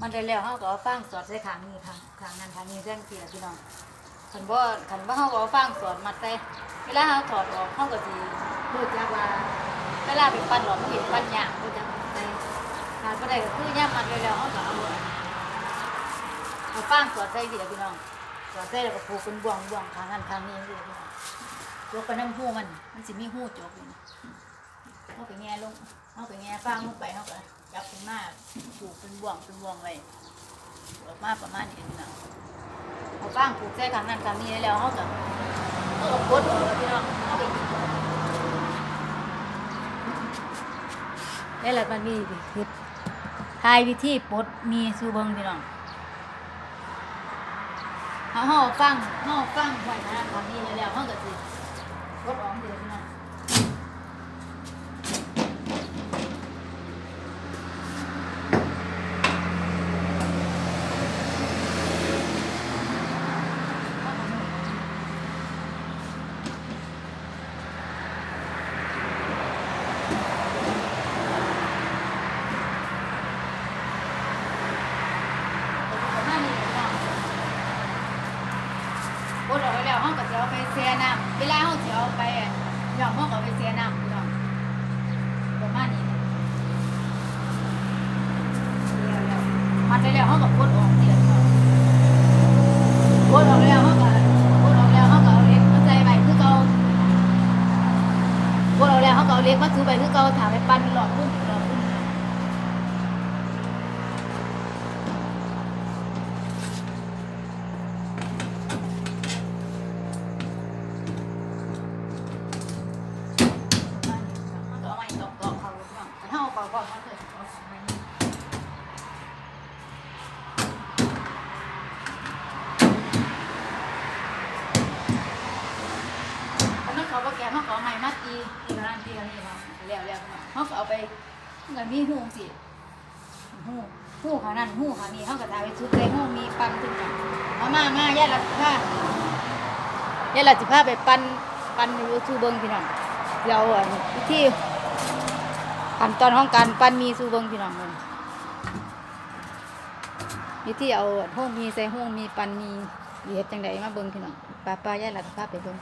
มันได้แล้วเขาก็เอาฟางสอดใส่ขางนี้ค่ะขางนั้นขางนี้แจ้งเกียพี่น้องขันบ่ขันว่าเขาก็เอาฟางสอดมาใส่เวลาเขาถอดออกเขาก็สิรู้จักว่าเวลาไปปั้นหลอดมันเห็นปั้นยากรู้จักใส่ขาดบ่ได้ก็คือย่ามัดไว้แล้วเขาก็เอาเอาฟางสอดใส่สิล่ะพี่น้องสอดใส่แล้วก็ผูกเป็นบ่วงบ่วงขางนั้นขางนี้สิล่ะพี่น้องยกไปน้ำหูมัน มันสิมีหูจกอยู่เขาไปแง่ลงเขาไปแง่ฟางลงไปเขาก็ จับขึ้นมาผูกเป็นบ่วงเป็นบ่วงไว้ออกมาประมาณนี้พี่น้องเอาฟางผูกใส่ขางนั้นขางนี้แล้วเขาก็เขาก็กดออกแล้วพี่น้องเขาไปนี่แหละมันมีคือทายวิธีปลดมีสูเบิงพี่น้องเฮาเฮาฟังเฮาฟังไว้นะตอนนี้แล้วเฮาก็สิปลดออกเดี๋ยวพี่น้องประมาณนี้พี่น้องป ลดออกไปแล้วเฮาก็สิเอาไปแช่น้ำเวลาเฮาสิเอาไปอะย่อมเฮาก็เอาไปแช่น้ำพี่น้องประมาณนี้แล้วๆมันได้แล้วเฮาก็ปลดออกเดี๋ยวพี่น้องปลดออกแล้วเฮาก็ปลดออกแล้วเฮาก็เอาเหล็กมาใส่ไว้คือเก่าปลดออกแล้วเฮาก็เอาเหล็กมาถือไปคือเก่าถ้าไปปั้นหลอดพุ่นหลอด มันเขาก็แกะเขาก็เอาไม้มัดตีตีกันนั่นตีกันนี่มาแล้วแล้วเขาก็เอาไปมันมีหูสิหูหูขานั่นหูขานี่เขาก็ถ่ายไปชุดใจหูมีปันขึ้นกันมามามาแย่ละสิผ้าแย่ละสิผ้าไปปันปันอยู่ซูเบิงพี่น้องเดี๋ยวอันวิธี ขั้นตอนของการปั้นมีสู่เบิงพี่น้องเลยวิธีเอาห้องมีใส่ห้องมีปั้นมีเหยียบจังไดมาเบิ้งพี่น้องป้าป้าย่าหลัดภาพไปเบิ้ง